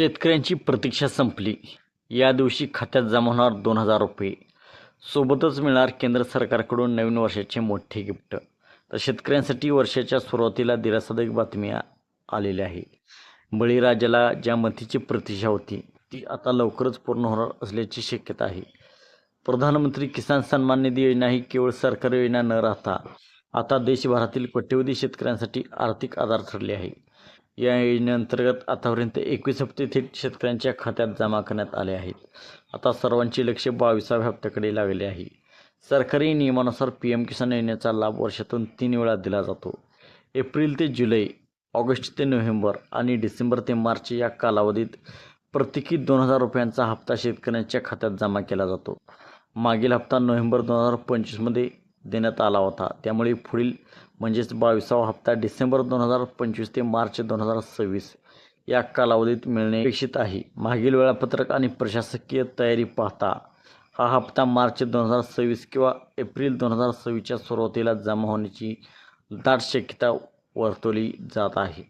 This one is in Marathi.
शेतकऱ्यांची प्रतीक्षा संपली. या दिवशी खात्यात जमा होणार दोन हजार रुपये. सोबतच मिळणार केंद्र सरकारकडून नवीन वर्षाचे मोठे गिफ्ट. तर शेतकऱ्यांसाठी वर्षाच्या सुरुवातीला दिलासादायक बातम्या आलेल्या आहे. बळीराजाला ज्या मतीची प्रतीक्षा होती ती आता लवकरच पूर्ण होणार असल्याची शक्यता आहे. प्रधानमंत्री किसान सन्मान निधी योजना ही केवळ सरकारी योजना न राहता आता देशभरातील कोट्यवधी शेतकऱ्यांसाठी आर्थिक आधार ठरले आहे. या योजनेअंतर्गत आतापर्यंत एकवीस हप्ते थेट शेतकऱ्यांच्या खात्यात जमा करण्यात आले आहेत. आता सर्वांचे लक्ष बावीसाव्या हप्त्याकडे लागले आहे. सरकारी नियमानुसार पी एम किसान योजनेचा लाभ वर्षातून तीन वेळा दिला जातो. एप्रिल ते जुलै ऑगस्ट ते नोव्हेंबर आणि डिसेंबर ते मार्च या कालावधीत प्रत्येकी दोन हजार रुपयांचा हप्ता शेतकऱ्यांच्या खात्यात जमा केला जातो. मागील हप्ता नोव्हेंबर दोन हजार पंचवीसमध्ये देण्यात आला होता. त्यामुळे पुढील म्हणजेच बावीसावा हप्ता डिसेंबर दोन हजार पंचवीस ते मार्च दोन हजार सव्वीस या कालावधीत मिळणे अपेक्षित आहे. मागील वेळापत्रक आणि प्रशासकीय तयारी पाहता हा हप्ता मार्च दोन हजार सव्वीस किंवा एप्रिल दोन हजार सव्वीसच्या सुरुवातीला जमा होण्याची दाट शक्यता वर्तवली जात आहे.